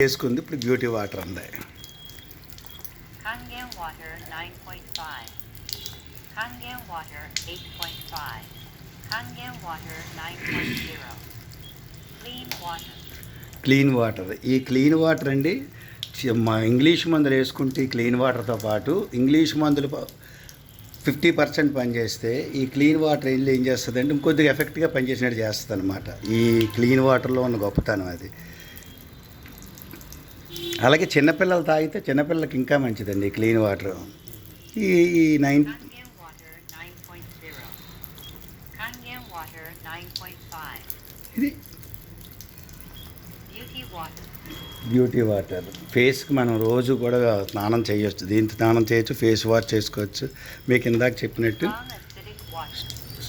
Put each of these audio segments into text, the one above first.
వేసుకుంది ఇప్పుడు beauty water ఉంది Kangen water 9.5. Kangen water 8.5. Kangen water 9.0. Clean water. Clean water ఈ క్లీన్ వాటర్ అండి మా ఇంగ్లీష్ మందులు వేసుకుంటే ఈ క్లీన్ వాటర్తో పాటు ఇంగ్లీష్ మందులు ఫిఫ్టీ పర్సెంట్ పనిచేస్తే ఈ క్లీన్ వాటర్ ఏం చేస్తుంది అంటే ఇంకొద్దిగా ఎఫెక్ట్గా పనిచేసినట్టు చేస్తుంది అనమాట ఈ క్లీన్ వాటర్లో ఉన్న గొప్పతనం అది అలాగే చిన్నపిల్లలు తాగితే చిన్నపిల్లలకి ఇంకా మంచిదండి క్లీన్ వాటర్. ఈ ఈ నైన్ ఇది బ్యూటీ వాటర్. ఫేస్కి మనం రోజు కూడా స్నానం చేయొచ్చు దీంతో స్నానం చేయొచ్చు ఫేస్ వాష్ చేసుకోవచ్చు. మీకు ఇందాక చెప్పినట్టు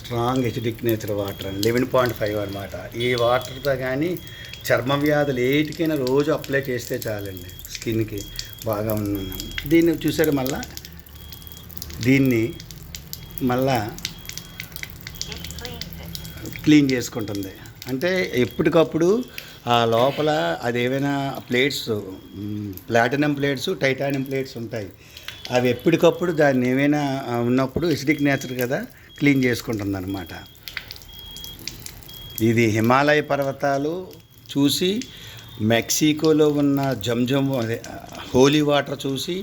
స్ట్రాంగ్ ఎసిడిక్ నేచర్ వాటర్ అని లెవెన్ పాయింట్ ఫైవ్ అనమాట ఈ వాటర్తో కానీ చర్మ వ్యాధులు ఏటికైనా రోజు అప్లై చేస్తే చాలండి స్కిన్కి బాగా ఉన్నాను. దీన్ని చూసారు మళ్ళా? దీన్ని మళ్ళా క్లీన్ చేసుకుంటుంది. అంటే ఎప్పటికప్పుడు ఆ లోపల అదేమైనా plates platinum plates titanium plates ఉంటాయి. అవి ఎప్పటికప్పుడు దాన్ని ఏమైనా ఉన్నప్పుడు ఎసిడిక్ నేచర్ కదా క్లీన్ చేసుకుంటుంది అనమాట ఇది హిమాలయ పర్వతాలు చూసి మెక్సికోలో ఉన్న జంజం అదే హోలీ వాటర్ చూసి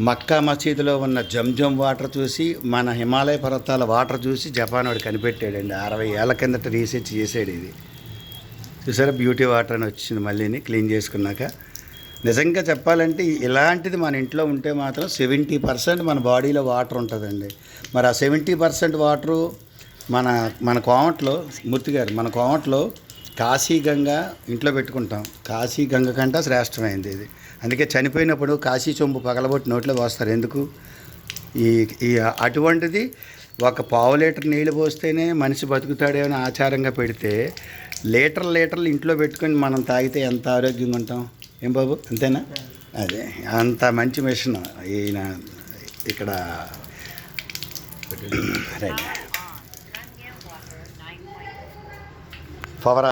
మక్కా మసీదులో ఉన్న జంజం వాటర్ చూసి మన హిమాలయ పర్వతాల వాటర్ చూసి జపాన్ వాడు కనిపెట్టాడండి. అరవై ఏళ్ళ కిందట రీసెర్చ్ చేసాడు ఇది. చూసారా? బ్యూటీ వాటర్ అని వచ్చింది మళ్ళీని క్లీన్ చేసుకున్నాక. నిజంగా చెప్పాలంటే ఇలాంటిది మన ఇంట్లో ఉంటే మాత్రం సెవెంటీ పర్సెంట్ మన బాడీలో వాటర్ ఉంటుందండి. మరి ఆ సెవెంటీ పర్సెంట్ వాటరు మన మన కోమట్లో మూర్తి గారు మన కోమట్లో కాశీ గంగ ఇంట్లో పెట్టుకుంటాం. కాశీ గంగ కంటే శ్రేష్టమైంది ఇది. అందుకే చనిపోయినప్పుడు కాశీ చొంపు పగలబొట్టి నోట్లో పోస్తారు. ఎందుకు? ఈ ఈ అటువంటిది ఒక పావు లీటర్ నీళ్ళు పోస్తేనే మనిషి బతుకుతాడే అని ఆచారంగా పెడితే లీటర్ లీటర్లు ఇంట్లో పెట్టుకొని మనం తాగితే ఎంత ఆరోగ్యంగా ఉంటాం? ఏం బాబు అంతేనా అదే అంత మంచి మిషన్ ఈయన ఇక్కడ right Power on. Kangen water 9.0. Power